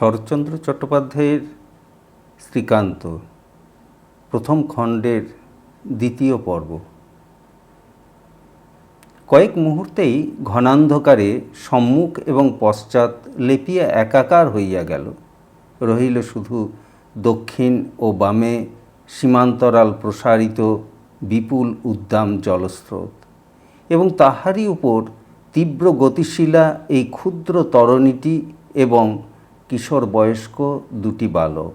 শরৎচন্দ্র চট্টোপাধ্যায়ের শ্রীকান্ত প্রথম খণ্ডের দ্বিতীয় পর্ব। কয়েক মুহূর্তেই ঘনান্ধকারে সম্মুখ এবং পশ্চাৎ লেপিয়া একাকার হইয়া গেল। রহিল শুধু দক্ষিণ ও বামে সীমান্তরাল প্রসারিত বিপুল উদ্দাম জলস্রোত এবং তাহারই উপর তীব্র গতিশীলা এই ক্ষুদ্র তরণীটি এবং কিশোর বয়স্ক দুটি বালক।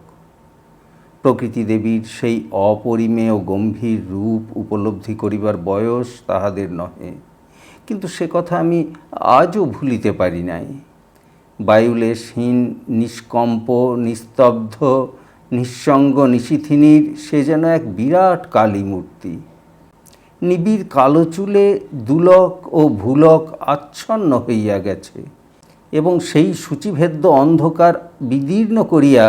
প্রকৃতি দেবীর সেই অপরিমেয় গম্ভীর রূপ উপলব্ধি করিবার বয়স তাহাদের নহে। কিন্তু সে কথা আমি আজও ভুলিতে পারি নাই। বায়ুলেশহীন নিষ্কম্প, নিস্তব্ধ, নিঃসঙ্গ, নিশিথিনীর সে যেন এক বিরাট কালী মূর্তি। নিবিড় কালো চুলে দুলক ও ভুলক আচ্ছন্ন হইয়া গেছে। এবং সেই সূচিভেদ্য অন্ধকার বিদীর্ণ করিয়া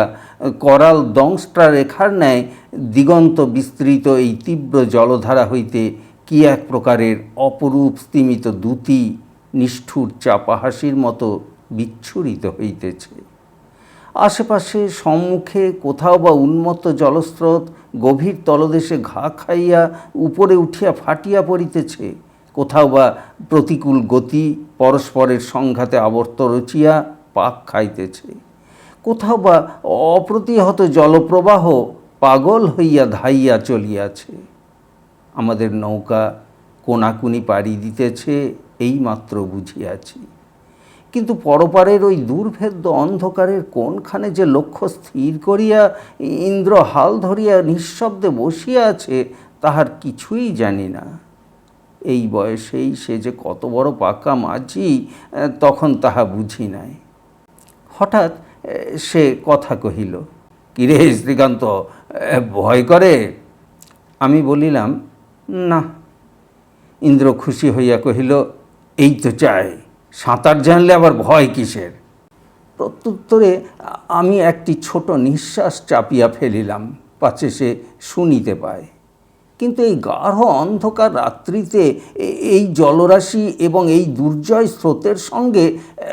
করাল দংস্ট্রা রেখার ন্যায় দিগন্ত বিস্তৃত এই তীব্র জলধারা হইতে কি এক প্রকারের অপরূপ স্তিমিত দ্যুতি নিষ্ঠুর চাপাহাসির মতো বিচ্ছুরিত হইতেছে। আশেপাশে সম্মুখে কোথাও বা উন্মত্ত জলস্রোত গভীর তলদেশে ঘা খাইয়া উপরে উঠিয়া ফাটিয়া পড়িতেছে। কোথাও বা প্রতিকূল গতি পরস্পরের সংঘাতে আবর্ত রচিয়া পাক খাইতেছে। কোথাও বা অপ্রতিহত জলপ্রবাহ পাগল হইয়া ধাইয়া চলিয়াছে। আমাদের নৌকা কোনাকুনি পাড়ি দিতেছে এইমাত্র বুঝিয়াছি। কিন্তু পরপারের ওই দুর্ভেদ্য অন্ধকারের কোনখানে যে লক্ষ্য স্থির করিয়া ইন্দ্র হাল ধরিয়া নিঃশব্দে বসিয়া আছে, তাহার কিছুই জানি না। এই বয়সেই সে যে কত বড় পাকা মাঝি তখন তাহা বুঝি নাই। হঠাৎ সে কথা কহিল, কিরে শ্রীকান্ত ভয় করে? আমি বলিলাম, না। ইন্দ্র খুশি হইয়া কহিল, এই তো চাই, সাঁতার জানলে আবার ভয় কিসের? প্রত্যুত্তরে আমি একটি ছোট নিঃশ্বাস চাপিয়া ফেলিলাম, পাছে সে শুনিতে পায়। কিন্তু এই গাঢ় অন্ধকার রাত্রিতে এই জলরাশি এবং এই দুর্জয় স্রোতের সঙ্গে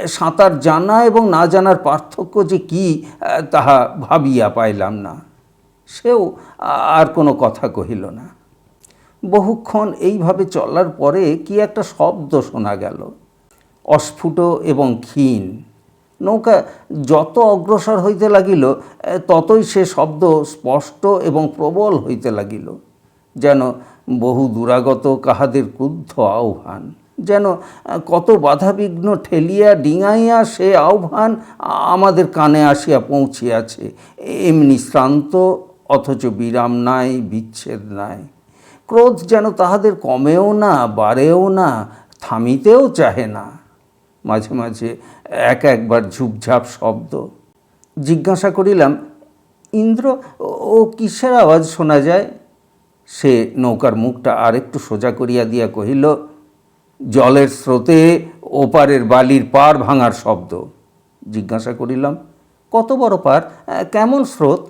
সাঁতার জানা এবং না জানার পার্থক্য যে কি তাহা ভাবিয়া পাইলাম না। সেও আর কোনো কথা কহিল না। বহুক্ষণ এইভাবে চলার পরে কি একটা শব্দ শোনা গেল। অস্ফুট এবং ক্ষীণ। নৌকা যত অগ্রসর হইতে লাগিল ততই সে শব্দ স্পষ্ট এবং প্রবল হইতে লাগিল। যেন বহু দূরাগত কাহাদের ক্রুদ্ধ আহ্বান, যেন কত বাধাবিঘ্ন ঠেলিয়া ডিঙাইয়া সে আহ্বান আমাদের কানে আসিয়া পৌঁছিয়াছে। এমনি শ্রান্ত, অথচ বিরাম নাই, বিচ্ছেদ নাই। ক্রোধ যেন তাহাদের কমেও না, বাড়েও না, থামিতেও চাহে না। মাঝে মাঝে এক একবার ঝুপঝাপ শব্দ। জিজ্ঞাসা করিলাম, ইন্দ্র, ও কিসের আওয়াজ শোনা যায়? সে নৌকার মুখটা আরেকটু সোজা করিয়া দিয়া কহিল, জলের স্রোতে ওপারের বালির পার ভাঙার শব্দ। জিজ্ঞাসা করিলাম, কত বড় পার? কেমন স্রোত?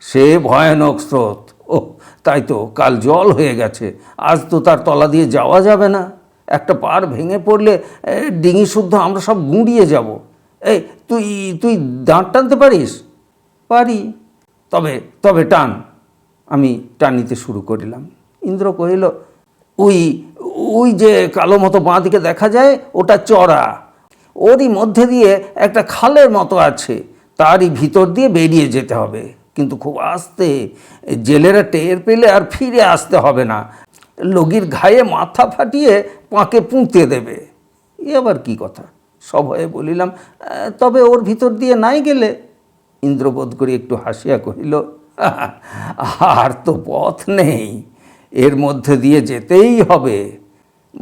সে ভয়ানক স্রোত। ও তাই তো, কাল জল হয়ে গেছে। আজ তো তার তলা দিয়ে যাওয়া যাবে না। একটা পার ভেঙে পড়লে ডিঙি শুদ্ধ আমরা সব গুঁড়িয়ে যাব। এই, তুই তুই দাঁড় টানতে পারিস? পারি। তবে তবে টান। আমি টানিতে শুরু করিলাম। ইন্দ্র কহিল, ওই ওই যে কালো মতো বাঁ দিকে দেখা যায়, ওটা চড়া। ওরই মধ্যে দিয়ে একটা খালের মতো আছে, তারই ভিতর দিয়ে বেরিয়ে যেতে হবে। কিন্তু খুব আস্তে, জেলেরা টের পেলে আর ফিরে আসতে হবে না। লগির ঘায়ে মাথা ফাটিয়ে পাঁকে পুঁতে দেবে। এ আবার কি কথা? সভয়ে বলিলাম তবে ওর ভিতর দিয়ে নাই গেলে? ইন্দ্রবোধ করি একটু হাসিয়া কহিল আর তো পথ নেই। এর মধ্যে দিয়ে যেতেই হবে।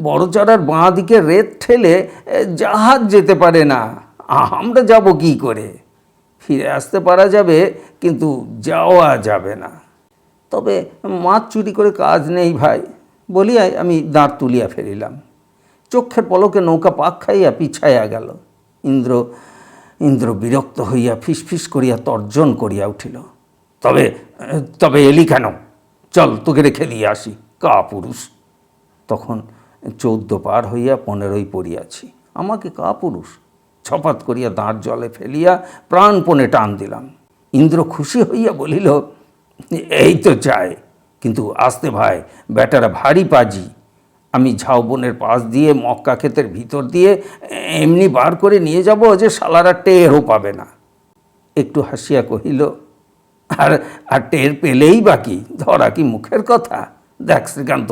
বড়চড়ার বাঁ দিকে রেত ঠেলে জাহাজ যেতে পারে না। আমরা যাব কি করে? ফিরে আসতে পারা যাবে, কিন্তু যাওয়া যাবে না। তবে মাছ চুরি করে কাজ নেই ভাই, বলিয়াই আমি দাঁড় তুলিয়া ফেলিলাম। চক্ষের পলকে নৌকা পাক খাইয়া পিছাইয়া গেল। ইন্দ্র ইন্দ্র বিরক্ত হইয়া ফিসফিস করিয়া তর্জন করিয়া উঠিল। তবে তবে এলি কেন? চল, তোকে রেখে দিয়ে আসি। কা পুরুষ? তখন চৌদ্দ পার হইয়া পনেরোই পড়িয়াছি। আমাকে কা পুরুষ? ছপাত করিয়া দাঁড় জলে ফেলিয়া প্রাণপণে টান দিলাম। ইন্দ্র খুশি হইয়া বলিল, এই তো চায় কিন্তু আসতে ভাই বেটারা ভারী পাজি। আমি ঝাউবনের পাশ দিয়ে মক্কা ক্ষেতের ভিতর দিয়ে এমনি বার করে নিয়ে যাব যে শালারা টেরও পাবে না। একটু হাসিয়া কহিল আর আর টের পেলেই বাকি ধরা কি মুখের কথা? দেখ শ্রীকান্ত,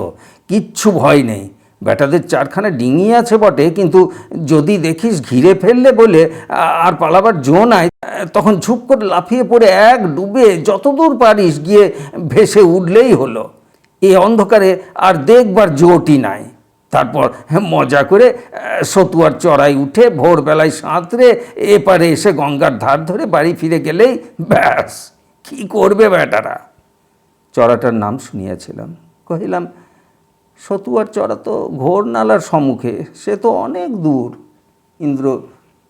কিচ্ছু ভয় নেই। বেটাদের চারখানা ডিঙি আছে বটে, কিন্তু যদি দেখিস ঘিরে ফেললে বলে আর পালাবার জো নাই, তখন ঝুপ করে লাফিয়ে পড়ে এক ডুবে যতদূর পারিস গিয়ে ভেসে উঠলেই হলো। এ অন্ধকারে আর দেখবার জোটি নাই। তারপর মজা করে সতুয়ার চড়াই উঠে ভোরবেলায় সাঁতরে এপারে এসে গঙ্গার ধার ধরে বাড়ি ফিরে গেলেই ব্যাস। কি করবে বেটারা চড়াটার নাম শুনিয়াছিলাম। কহিলাম, সতুয়ার চড়া তো ঘোর নালার সম্মুখে, সে তো অনেক দূর। ইন্দ্র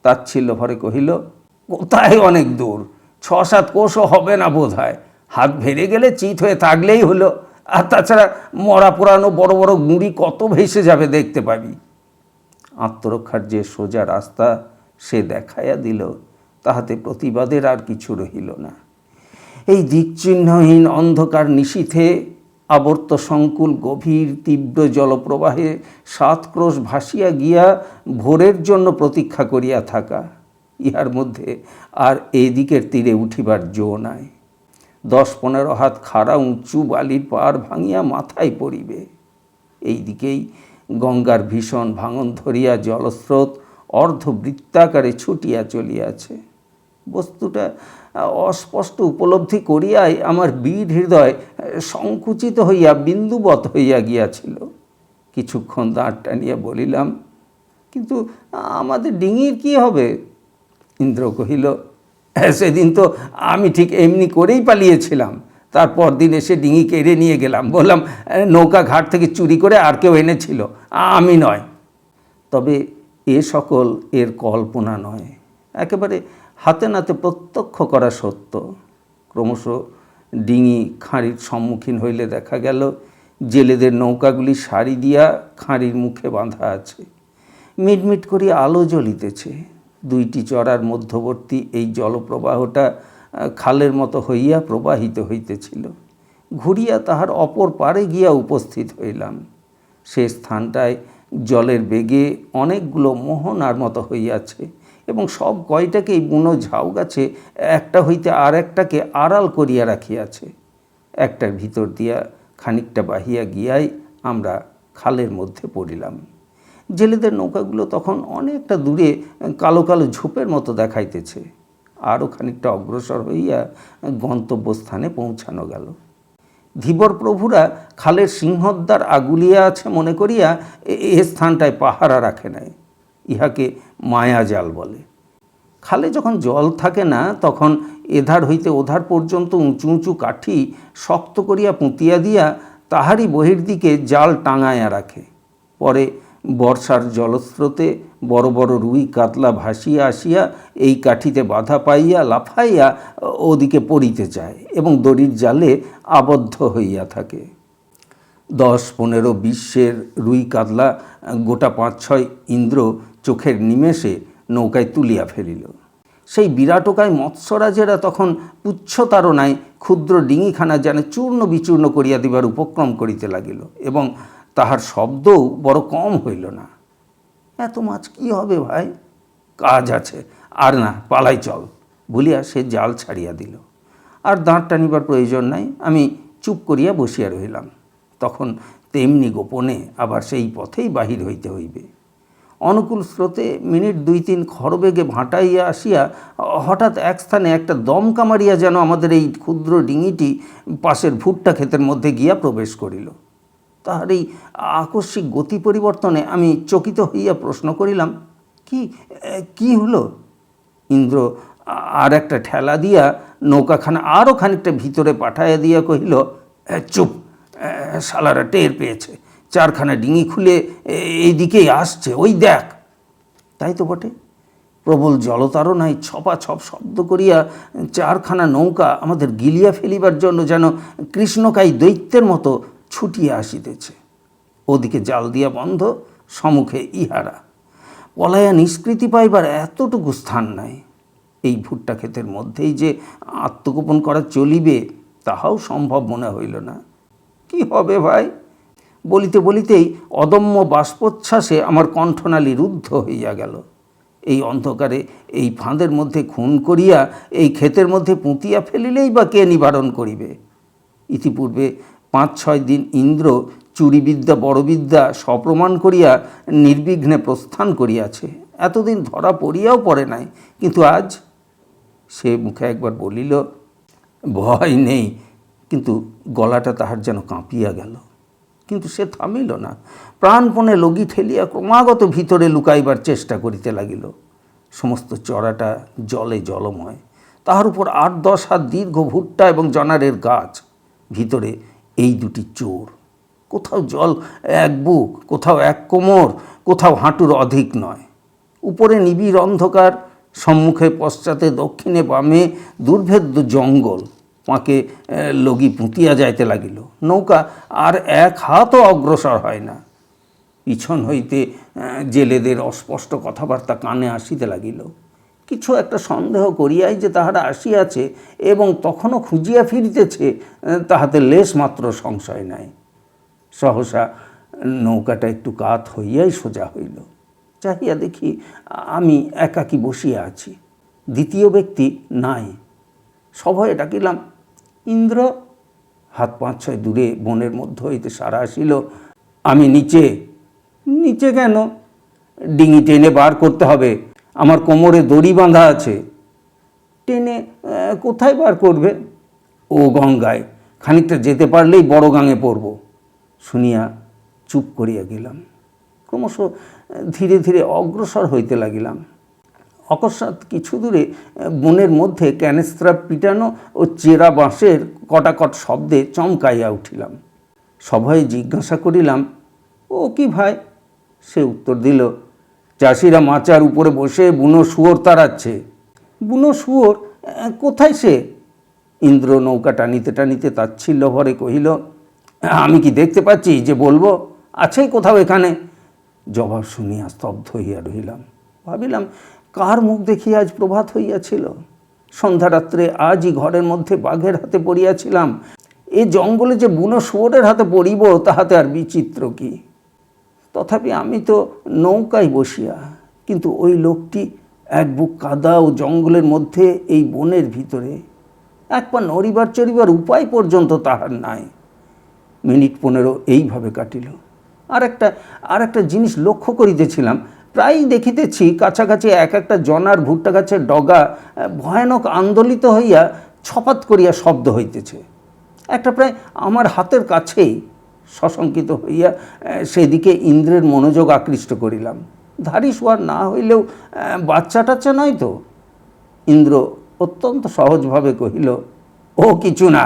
তাচ্ছিল্য ভরে কহিল, কোথায় অনেক দূর? ছ সাত কোষও হবে না বোধ হয় হাত ভেড়ে গেলে চিত হয়ে থাকলেই হলো। আর তাছাড়া মরা পোড়ানো বড় বড় গুঁড়ি কত ভেসে যাবে দেখতে পাবি। আত্মরক্ষার যে সোজা রাস্তা সে দেখাইয়া দিল, তাহাতে প্রতিবাদের আর কিছু রহিল না। এই দিকচিহ্নহীন অন্ধকার নিশীথে আবর্ত সংকুল গভীর তীব্র জলপ্রবাহে সাত ক্রোশ ভাসিয়া গিয়া ভোরের জন্য প্রতীক্ষা করিয়া থাকা। ইহার মধ্যে আর এই দিকের তীরে উঠিবার জো নাই। দশ পনেরো হাত খাড়া উঁচু বালির পার ভাঙিয়া মাথায় পড়িবে। এই দিকেই গঙ্গার ভীষণ ভাঙন ধরিয়া জলস্রোত অর্ধবৃত্তাকারে ছুটিয়া চলিয়াছে। বস্তুটা অস্পষ্ট উপলব্ধি করিয়াই আমার বীর হৃদয় সংকুচিত হইয়া বিন্দুবৎ হইয়া গিয়াছিল। কিছুক্ষণ দাঁড় টানিয়া বলিলাম কিন্তু আমাদের ডিঙির কি হবে? ইন্দ্র কহিল "হ্যাঁ, সেদিন তো আমি ঠিক এমনি করেই পালিয়েছিলাম। তারপর দিন এসে ডিঙি কেড়ে নিয়ে গেলাম। বললাম নৌকা ঘাট থেকে চুরি করে আর কেউ এনেছিল। আমি নয়। তবে এ সকল এর কল্পনা নয়। একেবারে হাতে নাতে প্রত্যক্ষ করা সত্য ক্রমশ ডিঙি খাঁড়ির সম্মুখীন হইলে দেখা গেল জেলেদের নৌকাগুলি সারি দিয়া খাঁড়ির মুখে বাঁধা আছে। মিটমিট করিয়া আলো জ্বলিতেছে। দুইটি চড়ার মধ্যবর্তী এই জলপ্রবাহটা খালের মতো হইয়া প্রবাহিত হইতেছিল। ঘুরিয়া তাহার অপর পারে গিয়া উপস্থিত হইলাম। সে স্থানটায় জলের বেগে অনেকগুলো মোহনার মতো হইয়াছে। এবং সব কয়টাকেই বুনো ঝাউ গাছে, একটা হইতে আর একটাকে আড়াল করিয়া রাখিয়াছে। একটার ভিতর দিয়া খানিকটা বাহিয়া গিয়াই আমরা খালের মধ্যে পড়িলাম। জেলেদের নৌকাগুলো তখন অনেকটা দূরে কালো কালো ঝোপের মতো দেখাইতেছে। আরও খানিকটা অগ্রসর হইয়া গন্তব্যস্থানে পৌঁছানো গেল। ধীবর প্রভুরা খালের সিংহদ্বার আগুলিয়া আছে মনে করিয়া এ- স্থানটায় পাহারা রাখে নাই। ইহাকে মায়াজাল বলে। খালে যখন জল থাকে না, তখন এধার হইতে ওধার পর্যন্ত উঁচু উঁচু কাঠি শক্ত করিয়া পুঁতিয়া দিয়া তাহারই বহির্দিকে জাল টাঙায়া রাখে। পরে বর্ষার জলস্রোতে বড় বড় রুই কাতলা ভাসিয়া আসিয়া এই কাঠিতে বাধা পাইয়া লাফাইয়া ওদিকে পড়িতে চায় এবং দড়ির জালে আবদ্ধ হইয়া থাকে। দশ, পনেরো বিশ্বের রুই কাতলা গোটা পাঁচ, ছয় ইন্দ্র চোখের নিমেষে নৌকায় তুলিয়া ফেলিল। সেই বিরাটকায় মৎস্যরাজেরা তখন পুচ্ছতারণায় ক্ষুদ্র ডিঙিখানা যেন চূর্ণ বিচূর্ণ করিয়া দিবার উপক্রম করিতে লাগিল এবং তাহার শব্দও বড় কম হইল না। এত মাছ কি হবে ভাই? কাজ আছে। আর না, পালাই চল, বলিয়া সে জাল ছাড়িয়া দিল। আর দাঁড় টানিবার প্রয়োজন নাই, আমি চুপ করিয়া বসিয়া রহিলাম। তখন তেমনি গোপনে আবার সেই পথেই বাহির হইতে হইবে। অনুকূল স্রোতে মিনিট দুই তিন খরবেগে ভাঁটাইয়া আসিয়া, হঠাৎ এক স্থানে একটা দমকা মারিয়া যেন আমাদের এই ক্ষুদ্র ডিঙিটি পাশের ভুট্টা ক্ষেতের মধ্যে গিয়া প্রবেশ করিল। তাহার এই আকস্মিক গতি পরিবর্তনে আমি চকিত হইয়া প্রশ্ন করিলাম, কি কি হলো? ইন্দ্র আর একটা ঠেলা দিয়া নৌকাখানা আরও খানিকটা ভিতরে পাঠাইয়া দিয়া কহিল চুপ শালারা টের পেয়েছে। চারখানা ডিঙি খুলে এ- এই দিকেই আসছে। ওই দেখ। তাই তো বটে। প্রবল জলতারণায় ছপা ছপ শব্দ করিয়া চারখানা নৌকা আমাদের গিলিয়া ফেলিবার জন্য যেন কৃষ্ণকাই দৈত্যের মতো ছুটিয়া আসিতেছে। ওদিকে জাল দিয়া বন্ধ সম্মুখে ইহারা। পলায়া নিষ্কৃতি পাইবার এতটুকু স্থান নাই। এই ভুট্টা ক্ষেতের মধ্যেই যে আত্মগোপন করা চলিবে, তাহাও সম্ভব মনে হইল না। কি হবে ভাই? বলিতে বলিতেই অদম্য বাষ্পোচ্ছ্বাসে আমার কণ্ঠনালী রুদ্ধ হইয়া গেল। এই অন্ধকারে এই ফাঁদের মধ্যে খুন করিয়া এই ক্ষেতের মধ্যে পুঁতিয়া ফেলিলেই বা কে নিবারণ করিবে? ইতিপূর্বে পাঁচ ছয় দিন ইন্দ্র চুরিবিদ্যা, বড়বিদ্যা সপ্রমাণ করিয়া নির্বিঘ্নে প্রস্থান করিয়াছে। এতদিন ধরা পড়িয়াও পড়ে নাই, কিন্তু আজ সে মুখে একবার বলিল, ভয় নেই। কিন্তু গলাটা তাহার যেন কাঁপিয়া গেল। কিন্তু সে থামিল না। প্রাণপণে লগি ঠেলিয়া ক্রমাগত ভিতরে লুকাইবার চেষ্টা করিতে লাগিল। সমস্ত চড়াটা জলে জলময়। তাহার উপর আট দশ হাত দীর্ঘ ভুট্টা এবং জনারের গাছ। ভিতরে এই দুটি চোর। কোথাও জল এক বুক, কোথাও এক কোমর, কোথাও হাঁটুর অধিক নয়। উপরে নিবিড় অন্ধকার, সম্মুখে পশ্চাতে দক্ষিণে বামে দুর্ভেদ্য জঙ্গল। পাঁকে লগি পুঁতিয়া যাইতে লাগিল। নৌকা আর এক হাতও অগ্রসর হয় না। পিছন হইতে জেলেদের অস্পষ্ট কথাবার্তা কানে আসিতে লাগিল। কিছু একটা সন্দেহ করিয়াই যে তাহারা আসিয়াছে এবং তখনও খুঁজিয়া ফিরিতেছে তাহাতে লেশ মাত্র সংশয় নাই। সহসা, নৌকাটা একটু কাত হইয়াই সোজা হইল। চাহিয়া দেখি আমি একাকী বসিয়া আছি। দ্বিতীয় ব্যক্তি নাই। সভয়ে ডাকিলাম ইন্দ্র, হাত পাঁচ ছয় দূরে বনের মধ্য হইতে সারা আসিল। আমি নিচে নিচে কেন? ডিঙি টেনে বার করতে হবে। আমার কোমরে দড়ি বাঁধা আছে। টেনে কোথায় বার করবে? ও গঙ্গায়, খানিকটা যেতে পারলেই বড় গাঙে পড়ব। শুনিয়া চুপ করিয়া গেলাম। ক্রমশ ধীরে ধীরে অগ্রসর হইতে লাগিলাম। অকস্মাৎ কিছু দূরে বনের মধ্যে ক্যানেস্ত্রা পিটানো ও চেরা বাঁশের কটাকট শব্দে চমকাইয়া উঠিলাম। সবাই জিজ্ঞাসা করিলাম, ও কি ভাই? সে উত্তর দিল, চাষিরা মাচার উপরে বসে বুনো শুয়োর তাড়াচ্ছে। বুনো শুয়োর? কোথায় সে? ইন্দ্র নৌকা টানিতে টানিতে তাচ্ছিল্য ভরে কহিল, আমি কি দেখতে পাচ্ছি যে বলব? আছেই কোথাও এখানে? জবাব শুনিয়া স্তব্ধ হইয়া রহিলাম। ভাবিলাম কার মুখ দেখিয়া আজ প্রভাত হইয়াছিল? সন্ধ্যারাত্রে আজই ঘরের মধ্যে বাঘের হাতে পড়িয়াছিলাম। এ জঙ্গলে যে বুনো শুয়োরের হাতে পড়িব, তাহাতে আর বিচিত্র কি? তথাপি আমি তো নৌকায় বসিয়া, কিন্তু ওই লোকটি এক বুক কাদা ও জঙ্গলের মধ্যে এই বনের ভিতরে। এক পা নড়িবার চড়িবার উপায় পর্যন্ত তাহার নাই। মিনিট পনেরো এইভাবে কাটিল। আর একটা আর একটা জিনিস লক্ষ্য করিতেছিলাম প্রায়ই দেখিতেছি কাছাকাছি এক একটা জনার ভুট্টা গাছের ডগা ভয়ানক আন্দোলিত হইয়া ছপাত করিয়া শব্দ হইতেছে। একটা প্রায় আমার হাতের কাছেই সশঙ্কিত হইয়া সেদিকে ইন্দ্রের মনোযোগ আকৃষ্ট করিলাম। ধারি শোয়ার না হইলেও বাচ্চা টাচ্চা নয় তো? ইন্দ্র অত্যন্ত সহজভাবে কহিল, ও কিছু না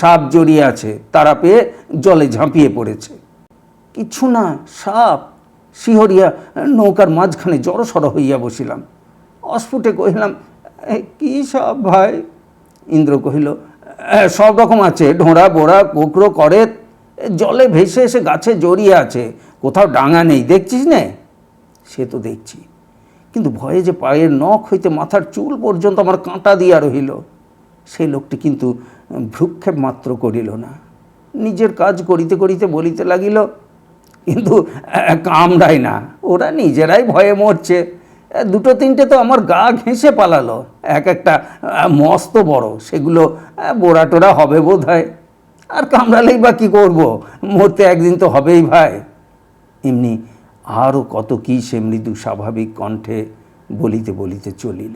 সাপ জড়িয়ে আছে, তারা পেয়ে জলে ঝাঁপিয়ে পড়েছে। কিছু না, সাপ? শিহরিয়া নৌকার মাঝখানে জড়সড় হইয়া বসিলাম। অস্ফুটে কহিলাম "এ, কি সাপ ভাই? ইন্দ্র কহিল সব রকম আছে ঢোঁড়া বোড়া কোকরো করে জলে ভেসে এসে গাছে জড়িয়ে আছে কোথাও ডাঙা নেই দেখছিস নে? সে তো দেখছি কিন্তু ভয়ে যে পায়ের নখ হইতে মাথার চুল পর্যন্ত আমার কাঁটা দিয়া রহিল সেই লোকটি কিন্তু ভ্রুক্ষেপ মাত্র করিল না। নিজের কাজ করিতে করিতে বলিতে লাগিল কিন্তু কামড়ায় না। ওরা নিজেরাই ভয়ে মরছে। দুটো তিনটে তো আমার গা ঘেঁষে পালালো। এক একটা মস্ত বড়। সেগুলো বোড়া টোড়া হবে বোধ হয় আর কামড়ালেই বা কী করব? মরতে একদিন তো হবেই ভাই। এমনি আরও কত কী সে মৃদু স্বাভাবিক কণ্ঠে বলিতে বলিতে চলিল।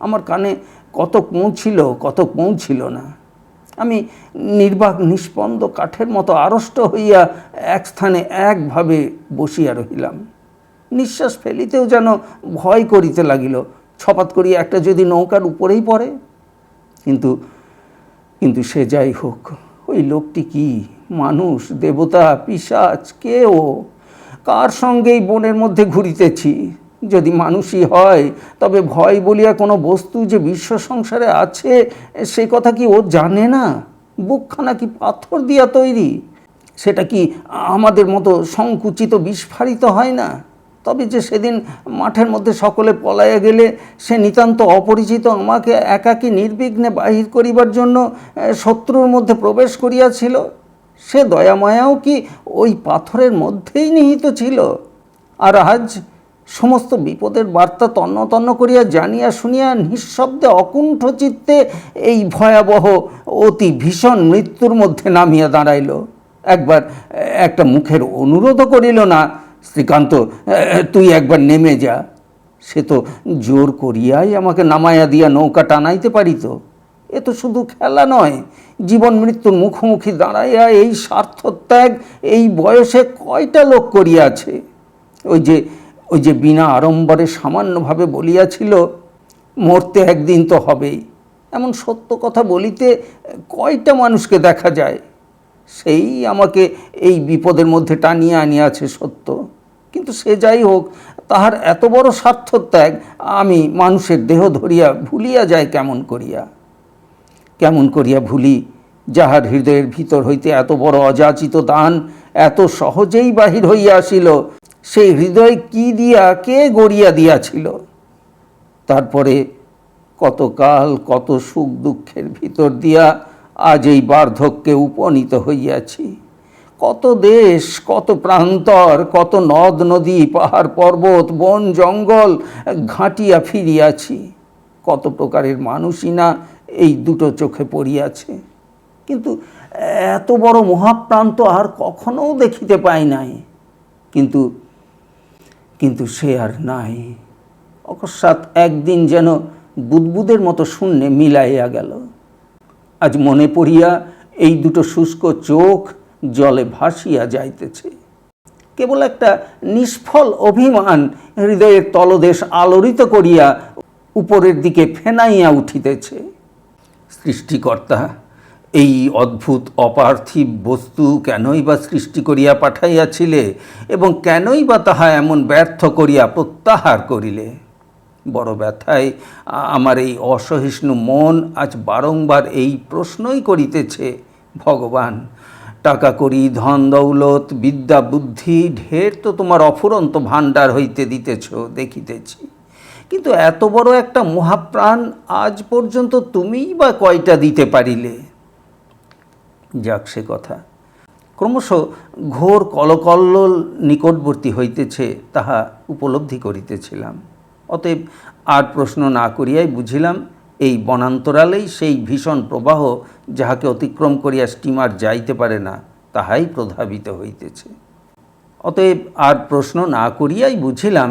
আমার কানে কত পৌঁছিল কত পৌঁছিল না। আমি নির্বাক নিষ্পন্দ কাঠের মতো আড়ষ্ট হইয়া এক স্থানে একভাবে বসিয়া রহিলাম। নিঃশ্বাস ফেলিতেও যেন ভয় করিতে লাগিল। ছপাত করিয়া একটা যদি নৌকার উপরেই পড়ে। কিন্তু কিন্তু সে যাই হোক, ওই লোকটি কি? মানুষ, দেবতা পিশাচ কে ও কার সঙ্গেই বনের মধ্যে ঘুরিতেছি? যদি মানুষই হয়, তবে ভয় বলিয়া কোনো বস্তু যে বিশ্ব সংসারে আছে, সে কথা কি ও জানে না? বুকখানা কি পাথর দিয়া তৈরি? সেটা কি আমাদের মতো সংকুচিত বিস্ফারিত হয় না? তবে যে সেদিন মাঠের মধ্যে সকলে পলাইয়া গেলে, সে নিতান্ত অপরিচিত আমাকে একাকী নির্বিঘ্নে বাহির করিবার জন্য শত্রুর মধ্যে প্রবেশ করিয়াছিল। সে দয়ামায়াও কি ওই পাথরের মধ্যেই নিহিত ছিল? আর আজ সমস্ত বিপদের বার্তা তন্ন তন্ন করিয়া জানিয়া শুনিয়া নিঃশব্দে অকুণ্ঠ চিত্তে এই ভয়াবহ অতি ভীষণ মৃত্যুর মধ্যে নামিয়া দাঁড়াইল। একবার একটা মুখের অনুরোধও করিল না, শ্রীকান্ত, তুই একবার নেমে যা। সে তো জোর করিয়াই আমাকে নামাইয়া দিয়া নৌকা টানাইতে পারিত। এ তো শুধু খেলা নয়, জীবন মৃত্যুর মুখোমুখি দাঁড়াইয়া এই স্বার্থত্যাগ এই বয়সে কয়টা লোক করিয়াছে? ওই যে ওই যে বিনা আড়ম্বরে সামান্যভাবে বলিয়াছিল, মরতে একদিন তো হবেই। এমন সত্য কথা বলিতে কয়টা মানুষকে দেখা যায়? সেই আমাকে এই বিপদের মধ্যে টানিয়ে আনিয়াছে সত্য। কিন্তু সে যাই হোক, তাহার এত বড় স্বার্থত্যাগ আমি মানুষের দেহ ধরিয়া ভুলিয়া যায় কেমন করিয়া? কেমন করিয়া ভুলি, যাহার হৃদয়ের ভিতর হইতে এত বড় অযাচিত দান এত সহজেই বাহির হইয়া আসিল? সেই হৃদয় কি দিয়া, কে গড়িয়া দিয়াছিল? তারপরে কতকাল, কত সুখ দুঃখের ভিতর দিয়া আজ এই বার্ধক্যে উপনীত হইয়াছি। কত দেশ, কত প্রান্তর, কত নদ নদী, পাহাড় পর্বত, বন, জঙ্গল ঘাঁটিয়া ফিরিয়াছি। কত প্রকারের মানুষই না এই দুটো চোখে পড়িয়াছে। কিন্তু এত বড় মহাপ্রান্ত আর কখনো দেখিতে পাই নাই। কিন্তু কিন্তু সে আর নাই। অকস্মাৎ একদিন যেন বুদবুদের মতো শূন্যে মিলাইয়া গেল। আজ মনে পড়িয়া এই দুটো শুষ্ক চোখ জলে ভাসিয়া যাইতেছে। কেবল একটা নিষ্ফল অভিমান হৃদয়ের তলদেশ আলোড়িত করিয়া উপরের দিকে ফেনাইয়া উঠিতেছে। সৃষ্টিকর্তা এই অদ্ভুত অপার্থিব বস্তু কেনই বা সৃষ্টি করিয়া পাঠাইয়াছিলে এবং কেনই বা তাহা এমন ব্যর্থ করিয়া প্রত্যাহার করিলে? বড় ব্যথায় আমার এই অসহিষ্ণু মন আজ বারংবার এই প্রশ্নই করিতেছে, ভগবান। টাকা করি, ধন দৌলত, বিদ্যা বুদ্ধি, ঢের তো তোমার অফুরন্ত ভাণ্ডার হইতে দিতেছ, দেখিতেছি। কিন্তু এত বড় একটা মহাপ্রাণ আজ পর্যন্ত তুমিই বা কয়টা দিতে পারিলে? যাক সে কথা। ক্রমশ ঘোর কলকল্লোল নিকটবর্তী হইতেছে তাহা উপলব্ধি করিতেছিলাম। অতএব আর প্রশ্ন না করিয়াই বুঝিলাম, এই বনান্তরালেই সেই ভীষণ প্রবাহ যাহাকে অতিক্রম করিয়া স্টিমার যাইতে পারে না, তাহাই প্রধাবিত হইতেছে। অতএব আর প্রশ্ন না করিয়াই বুঝিলাম,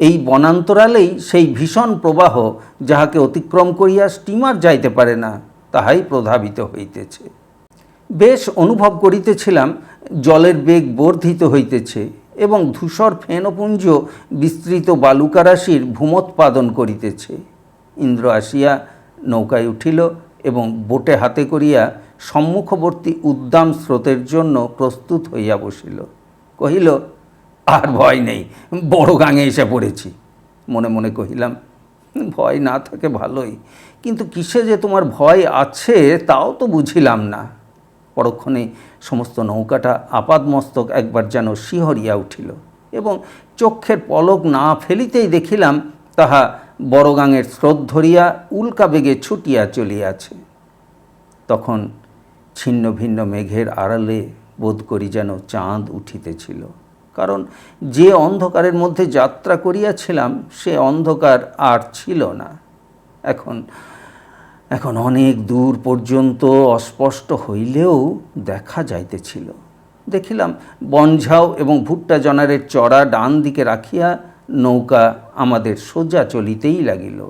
এই বনান্তরালেই সেই ভীষণ প্রবাহ যাহাকে অতিক্রম করিয়া স্টিমার যাইতে পারে না, তাহাই প্রধাবিত হইতেছে। বেশ অনুভব করিতেছিলাম, জলের বেগ বর্ধিত হইতেছে এবং ধূসর ফেনপুঞ্জ বিস্তৃত বালুকারাশির ভূমোৎপাদন করিতেছে। ইন্দ্র আসিয়া নৌকায় উঠিল এবং বোটে হাতে করিয়া সম্মুখবর্তী উদ্দাম স্রোতের জন্য প্রস্তুত হইয়া বসিল। কহিল, আর ভয় নেই, বড় গাঙে এসে পড়েছি। মনে মনে কহিলাম, ভয় না থাকে ভালোই, কিন্তু কিসে যে তোমার ভয় আছে তাও তো বুঝিলাম না। পরক্ষণে সমস্ত নৌকাটা আপাদমস্তক একবার যেন শিহরিয়া উঠিল এবং চক্ষের পলক না ফেলিতেই দেখিলাম তাহা বড়গাঙের স্রোত ধরিয়া উল্কা বেগে ছুটিয়া চলিয়াছে। তখন ছিন্ন ভিন্ন মেঘের আড়ালে বোধ করি যেন চাঁদ উঠিতেছিল। কারণ যে অন্ধকারের মধ্যে যাত্রা করিয়াছিলাম, সে অন্ধকার আর ছিল না। এখন এখন অনেক দূর পর্যন্ত অস্পষ্ট হইলেও দেখা যাইতেছিল। দেখিলাম বনঝাও এবং ভুট্টা জনারের চড়া ডান দিকে রাখিয়া নৌকা আমাদের সোজা চলিতেই লাগিল।